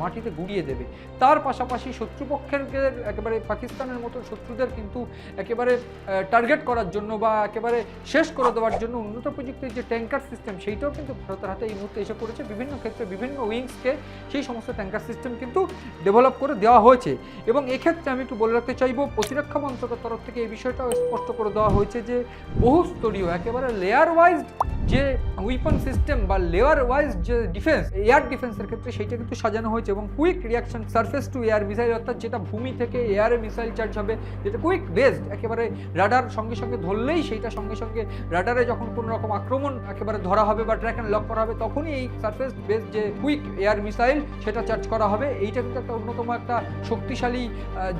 মাটিতে গুড়িয়ে দেবে। তার পাশাপাশি শত্রুপক্ষের একেবারে পাকিস্তানের মতো শত্রুদের কিন্তু একেবারে টার্গেট করার জন্য বা একেবারে শেষ করে দেওয়ার জন্য উন্নত প্রযুক্তির যে ট্যাঙ্কার সিস্টেম সেইটাও কিন্তু ভারতের হাতে এই মুহূর্তে এসে পড়েছে। বিভিন্ন ক্ষেত্রে বিভিন্ন উইংসকে সেই সমস্ত ট্যাঙ্কার সিস্টেম কিন্তু ডেভেলপ করে দেওয়া হয়েছে। এবং এক্ষেত্রে আমি একটু বলে রাখতে চাইব, প্রতিরক্ষা মন্ত্রকের তরফ থেকে এই বিষয়টাও স্পষ্ট করে দেওয়া হয়েছে যে বহুস্তরীয়, একেবারে লেয়ার ওয়াইজ যে উইপন সিস্টেম বা লেয়ার ওয়াইজ যে ডিফেন্স, এয়ার ডিফেন্সের ক্ষেত্রে সেইটা কিন্তু সাজানো হয়েছে এবং quick reaction surface to air missile, অর্থাৎ যেটা ভূমি থেকে এয়ারে মিসাইল চার্জ হবে, যেটা কুইক বেসড, একেবারে রাডার সঙ্গে সঙ্গে ধরলেই সেইটা সঙ্গে সঙ্গে রাডারে যখন কোনো রকম আক্রমণ একেবারে ধরা হবে বা ট্র্যাক অ্যান্ড লক করা হবে, তখনই এই সার্ফেস বেসড যে কুইক এয়ার মিসাইল সেটা চার্জ করা হবে। এইটা কিন্তু একটা অন্যতম একটা শক্তিশালী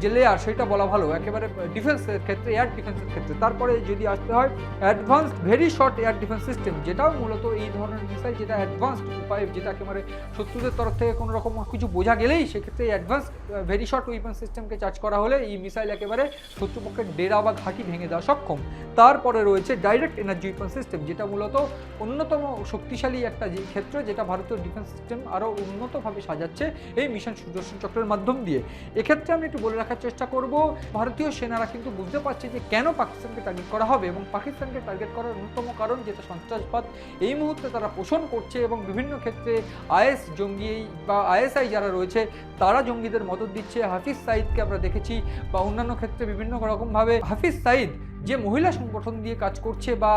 যে লেয়ার সেটা বলা ভালো। একেবারে ডিফেন্সের ক্ষেত্রে এয়ার ডিফেন্সের ক্ষেত্রে। তারপরে যদি আসতে হয় advance very short air defence system যেটাও মূলত এই ধরনের মিসাইল, যেটা অ্যাডভান্সড উপায়ে, যেটা একেবারে শত্রুদের তরফ থেকে কোনো রকম কিছু বোঝা গেলেই সেক্ষেত্রে অ্যাডভান্স ভেরি শর্ট উইপন সিস্টেমকে চার্জ করা হলে এই মিসাইল একেবারে শত্রুপক্ষের ডেরা বা ঘাঁটি ভেঙে দেওয়া সক্ষম। তারপরে রয়েছে ডাইরেক্ট এনার্জি উইপন সিস্টেম যেটা মূলত অন্যতম শক্তিশালী একটা ক্ষেত্র যেটা ভারতীয় ডিফেন্স সিস্টেম আরও উন্নতভাবে সাজাচ্ছে এই মিশন সুদর্শন চক্রের মাধ্যম দিয়ে। এক্ষেত্রে আমি একটু বলে রাখার চেষ্টা করব, ভারতীয় সেনারা কিন্তু বুঝতে পারছে যে কেন পাকিস্তানকে টার্গেট করা হবে এবং পাকিস্তানকে টার্গেট করার অন্যতম কারণ যেটা সন্ত্রাসবাদ এই মুহূর্তে তারা পোষণ করছে এবং বিভিন্ন ক্ষেত্রে আইএস জঙ্গি বা আইএসআই যারা রয়েছে, তারা জঙ্গিদের মদত দিচ্ছে। হাফিজ সাইদকে আমরা দেখেছি বা অন্যান্য ক্ষেত্রে বিভিন্ন রকমভাবে। হাফিজ সাইদ যে মহিলা সংগঠন দিয়ে কাজ করছে বা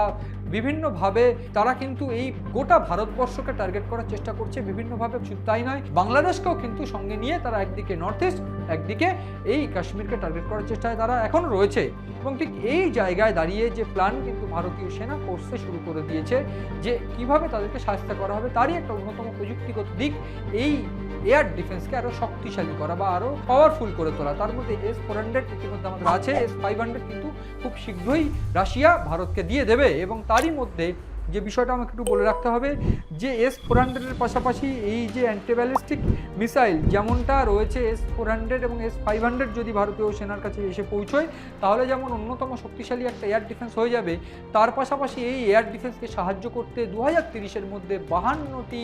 বিভিন্নভাবে তারা কিন্তু এই গোটা ভারতবর্ষকে টার্গেট করার চেষ্টা করছে। বিভিন্নভাবে শুধু তাই নয়, বাংলাদেশকেও কিন্তু সঙ্গে নিয়ে তারা একদিকে নর্থ ইস্ট, একদিকে এই কাশ্মীরকে টার্গেট করার চেষ্টায় তারা এখন রয়েছে। এবং ঠিক এই জায়গায় দাঁড়িয়ে যে প্ল্যান কিন্তু ভারতীয় সেনা করতে শুরু করে দিয়েছে, যে কীভাবে তাদেরকে সাহায্য করা হবে, তারই একটা অন্যতম প্রযুক্তিগত দিক, এই এয়ার ডিফেন্সকে আরও শক্তিশালী করা বা আরও পাওয়ারফুল করে তোলা। তার মধ্যে এস ফোর হান্ড্রেড ইতিমধ্যে আমাদের আছে এস ফাইভ হান্ড্রেড কিন্তু খুব শীঘ্রই রাশিয়া ভারতকে দিয়ে দেবে এবং তারই মধ্যে যে বিষয়টা আমাকে একটু বলে রাখতে হবে, যে এস ফোর হান্ড্রেডের পাশাপাশি এই যে অ্যান্টিব্যালিস্টিক মিসাইল যেমনটা রয়েছে এস ফোর হান্ড্রেড এবং এস ফাইভ হান্ড্রেড যদি ভারতীয় সেনার কাছে এসে পৌঁছয়, তাহলে যেমন অন্যতম শক্তিশালী একটা এয়ার ডিফেন্স হয়ে যাবে। তার পাশাপাশি এই এয়ার ডিফেন্সকে সাহায্য করতে দু হাজার তিরিশের মধ্যে বাহান্নটি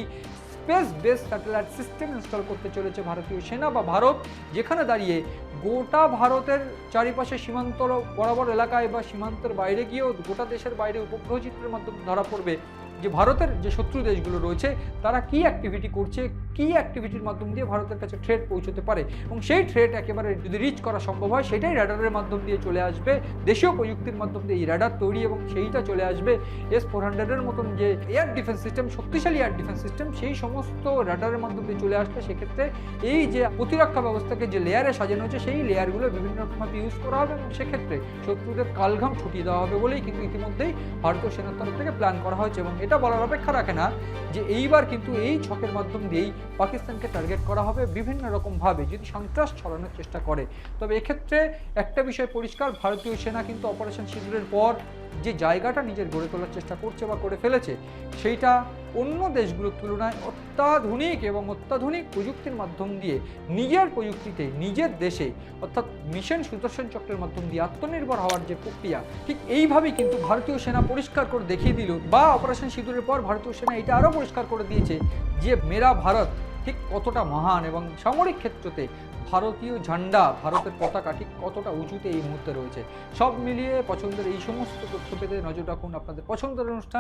space base satellite system install করতে চলেছে ভারতীয় সেনা বা ভারত, যেখানে দাঁড়িয়ে গোটা ভারতের চারিপাশে সীমান্ত বরাবর এলাকায় বা সীমান্তের বাইরে গিয়েও গোটা দেশের বাইরে উপগ্রহ চিত্রের মাধ্যমে ধরা পড়বে যে ভারতের যে শত্রু দেশগুলো রয়েছে, তারা কি অ্যাক্টিভিটি করছে কি অ্যাক্টিভিটির মাধ্যম দিয়ে ভারতের কাছে ট্রেড পৌঁছতে পারে? এবং সেই ট্রেড একেবারে যদি রিচ করা সম্ভব হয়, সেটাই র্যাডারের মাধ্যম দিয়ে চলে আসবে। দেশীয় প্রযুক্তির মাধ্যম দিয়ে এই র্যাডার তৈরি এবং সেইটা চলে আসবে। এস ফোর হান্ড্রেডের মতন যে এয়ার ডিফেন্স সিস্টেম শক্তিশালী এয়ার ডিফেন্স সিস্টেম সেই সমস্ত র্যাডারের মাধ্যম দিয়ে চলে আসবে সেক্ষেত্রে এই যে প্রতিরক্ষা ব্যবস্থাকে যে লেয়ারে সাজানো হচ্ছে সেই লেয়ারগুলো বিভিন্ন রকমভাবে ইউজ করা হবে এবং সেক্ষেত্রে শত্রুদের কালঘাম ছুটিয়ে দেওয়া হবে বলেই কিন্তু ইতিমধ্যেই ভারতীয় সেনার তরফ থেকে প্ল্যান করা হয়েছে। এবং এটা বলার অপেক্ষা রাখে না যে এইবার কিন্তু এই ছকের মাধ্যম দিয়েই পাকিস্তানকে টার্গেট করা হবে বিভিন্ন রকমভাবে যদি সন্ত্রাস ছড়ানোর চেষ্টা করে। তবে এক্ষেত্রে একটা বিষয় পরিষ্কার, ভারতীয় সেনা কিন্তু অপারেশন সিঁদুরের পর যে জায়গাটা নিজের গড়ে তোলার চেষ্টা করছে বা করে ফেলেছে, সেইটা অন্য দেশগুলোর তুলনায় অত্যাধুনিক এবং অত্যাধুনিক প্রযুক্তির মাধ্যম দিয়ে, নিজের প্রযুক্তিতে, নিজের দেশে, অর্থাৎ মিশন সুদর্শন চক্রের মাধ্যম দিয়ে আত্মনির্ভর হওয়ার যে প্রক্রিয়া, ঠিক এইভাবেই কিন্তু ভারতীয় সেনা পরিষ্কার করে দেখিয়ে দিল বা অপারেশন সিঁদুরের পর ভারতীয় সেনা এটা আরও পরিষ্কার করে দিয়েছে যে মেরা ভারত ঠিক কতটা মহান এবং সামরিক ক্ষেত্রতে ভারতীয় ঝান্ডা ভারতের পতাকা ঠিক কতটা উঁচুতে এই মুহূর্তে রয়েছে। সব মিলিয়ে পছন্দের এই সমস্ত তথ্য পেতে নজর রাখুন আপনাদের পছন্দের অনুষ্ঠান।